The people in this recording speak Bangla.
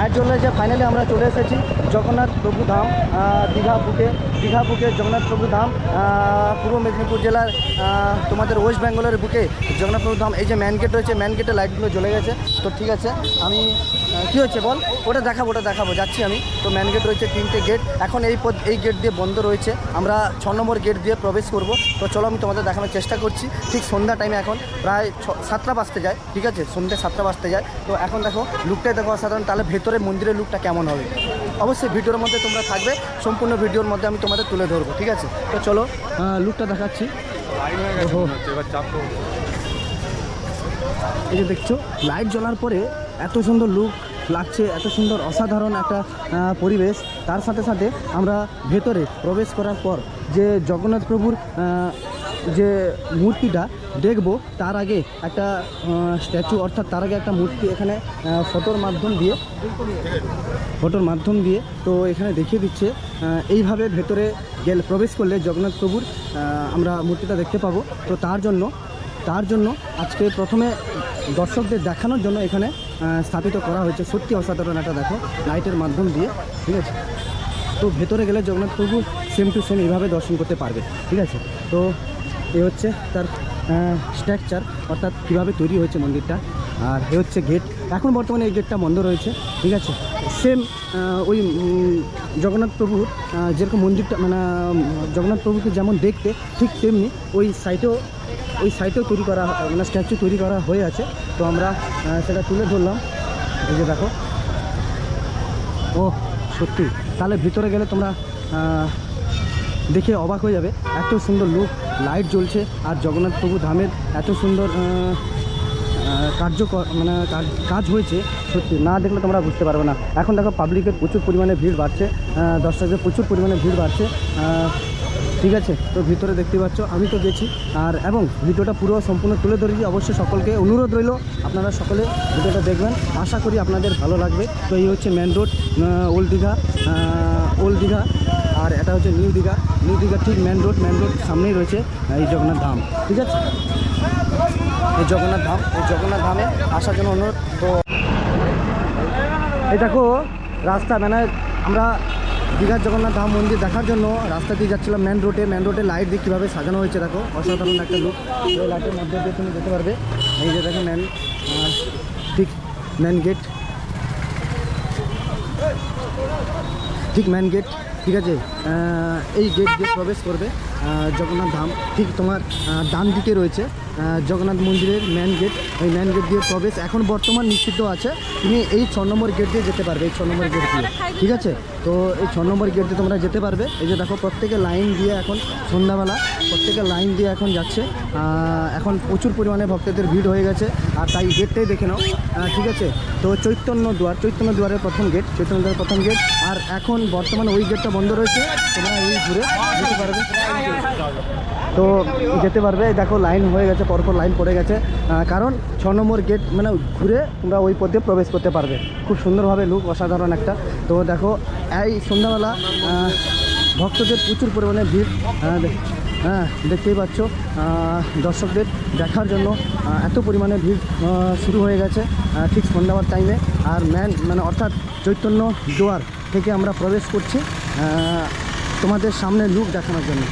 লাইট জন্য যে ফাইনালি আমরা চলে এসেছি জগন্নাথ প্রভু ধাম দীঘা বুকে। দীঘা বুকে জগন্নাথ প্রভু ধাম পূর্ব মেদিনীপুর জেলার তোমাদের ওয়েস্ট বেঙ্গলের বুকে জগন্নাথ প্রভু ধাম। এই যে ম্যান গেট রয়েছে ম্যান গেটে লাইটগুলো জ্বলে গেছে। তো ঠিক আছে, আমি কি হচ্ছে বল? ওটা দেখাবো ওটা দেখাবো। যাচ্ছি আমি। তো ম্যান গেট রয়েছে তিনটে গেট এখন এই পদ এই গেট দিয়ে বন্ধ রয়েছে। আমরা ছ নম্বর গেট দিয়ে প্রবেশ করব। তো চলো আমি তোমাদের দেখানোর চেষ্টা করছি। ঠিক সন্ধ্যা টাইমে এখন প্রায় ছ- সাতটা বাজতে যায়। ঠিক আছে? সন্ধ্যে সাতটা বাজতে যায়। তো এখন দেখো লুকটাই দেখো অসাধারণ। তাহলে ভেতরে মন্দিরের লুকটা কেমন হবে? অবশ্যই ভিডিওর মধ্যে তোমরা থাকবে। সম্পূর্ণ ভিডিওর মধ্যে আমি তোমাদের তুলে ধরবো। ঠিক আছে? তো চলো লুকটা দেখাচ্ছি। এই যে দেখছ লাইট জ্বলার পরে এত সুন্দর লুক লাগছে, এত সুন্দর অসাধারণ একটা পরিবেশ। তার সাথে সাথে আমরা ভেতরে প্রবেশ করার পর যে জগন্নাথ প্রভুর যে মূর্তিটা দেখব, তার আগে একটা স্ট্যাচু অর্থাৎ তার আগে একটা মূর্তি এখানে ফটোর মাধ্যম দিয়ে ফটোর মাধ্যম দিয়ে, তো এখানে দেখিয়ে দিচ্ছে এইভাবে ভেতরে গেলে, প্রবেশ করলে জগন্নাথ প্রভুর আমরা মূর্তিটা দেখতে পাবো। তো তার জন্য তার জন্য আজকে প্রথমে দর্শকদের দেখানোর জন্য এখানে স্থাপিত করা হয়েছে। সত্যি অসাধারণ একটা দেখো লাইটের মাধ্যম দিয়ে, ঠিক আছে? তো ভেতরে গেলে জগন্নাথ প্রভু সেম টু সেম এইভাবে দর্শন করতে পারবে, ঠিক আছে? তো এ হচ্ছে তার স্ট্রাকচার অর্থাৎ কীভাবে তৈরি হয়েছে মন্দিরটা। আর এ হচ্ছে গেট এখন বর্তমানে এই গেটটা বন্ধ রয়েছে, ঠিক আছে? সেম ওই জগন্নাথ প্রভুর যেরকম মন্দিরটা মানে জগন্নাথ প্রভুকে যেমন দেখতে, ঠিক তেমনি ওই সাইটেও ওই সাইটেও তৈরি করা মানে স্ট্যাচু তৈরি করা হয়ে আছে। তো আমরা সেটা তুলে ধরলাম। এই যে দেখো। ও সত্যি। তাহলে ভিতরে গেলে তোমরা দেখে অবাক হয়ে যাবে। এত সুন্দর লুক লাইট জ্বলছে। আর জগন্নাথ প্রভু ধামের এত সুন্দর আহ, আহ, কার্য মানে কাজ- হয়েছে সত্যি। না দেখলে তোমরা বুঝতে পারবে না। এখন দেখো পাবলিকের প্রচুর পরিমাণে ভিড় বাড়ছে। দর্শকদের প্রচুর পরিমাণে ভিড় বাড়ছে। ঠিক আছে? তো ভিতরে দেখতে পাচ্ছ, আমি তো গেছি। আর এবং ভিডিওটা পুরো সম্পূর্ণ তুলে ধরেছি। অবশ্যই সকলকে অনুরোধ রইল, আপনারা সকলে ভিডিওটা দেখবেন। আশা করি আপনাদের ভালো লাগবে। তো এই হচ্ছে main road old Digha old Digha. আর এটা হচ্ছে নিউ দীঘা। নিউ দীঘা ঠিক মেন রোড মেন রোড সামনেই রয়েছে এই জগন্নাথ ধাম। ঠিক আছে? এই জগন্নাথ ধাম, এই জগন্নাথ ধামে আসার জন্য অনুরোধ। তো এই দেখো, রাস্তা মানে আমরা দীঘার জগন্নাথ ধাম মন্দির দেখার জন্য রাস্তা দিয়ে যাচ্ছিলাম মেন রোডে মেন রোডে লাইট দিয়ে কীভাবে সাজানো হয়েছে দেখো, অসাধারণ একটা লুক এই লাইটের মধ্যে দিয়ে তুমি যেতে পারবে। এই যে দেখো মেন ঠিক মেন গেট ঠিক মেন গেট ঠিক আছে? এই গেট দিয়ে প্রবেশ করবে জগন্নাথ ধাম। ঠিক তোমার ডান দিকে রয়েছে জগন্নাথ মন্দিরের মেন গেট এই মেন গেট দিয়ে প্রবেশ এখন বর্তমান নিষিদ্ধ আছে। তুমি এই ছ নম্বর গেট দিয়ে যেতে পারবে, এই ছ নম্বর গেট দিয়ে। ঠিক আছে? তো এই ছ নম্বর গেট দিয়ে তোমরা যেতে পারবে। এই যে দেখো, প্রত্যেকে লাইন দিয়ে এখন সন্ধ্যাবেলা, প্রত্যেকে লাইন দিয়ে এখন যাচ্ছে। এখন প্রচুর পরিমাণে ভক্তদের ভিড় হয়ে গেছে। আর তাই গেটটাই দেখে নাও। ঠিক আছে? তো চৈতন্য দুয়ার, চৈতন্য দুয়ারের প্রথম গেট, চৈতন্য দুয়ারের প্রথম গেট। আর এখন বর্তমানে ওই গেটটা বন্ধ রয়েছে। তোমরা এই ঘুরে যেতে পারবে। তো যেতে পারবে। দেখো, লাইন হয়ে গেছে, পরপর লাইন পড়ে গেছে। কারণ ছ নম্বর গেট মানে ঘুরে তোমরা ওই পথে প্রবেশ করতে পারবে। খুব সুন্দরভাবে লুক অসাধারণ একটা। তো দেখো এই সন্ধ্যাবেলা ভক্তদের প্রচুর পরিমাণে ভিড় হ্যাঁ দেখতেই পাচ্ছ দর্শকদের দেখার জন্য এত পরিমাণে ভিড় শুরু হয়ে গেছে ঠিক সন্ধ্যাবার টাইমে আর ম্যান মানে অর্থাৎ চৈতন্য দুয়ার থেকে আমরা প্রবেশ করছি তোমাদের সামনে লুক দেখানোর জন্য।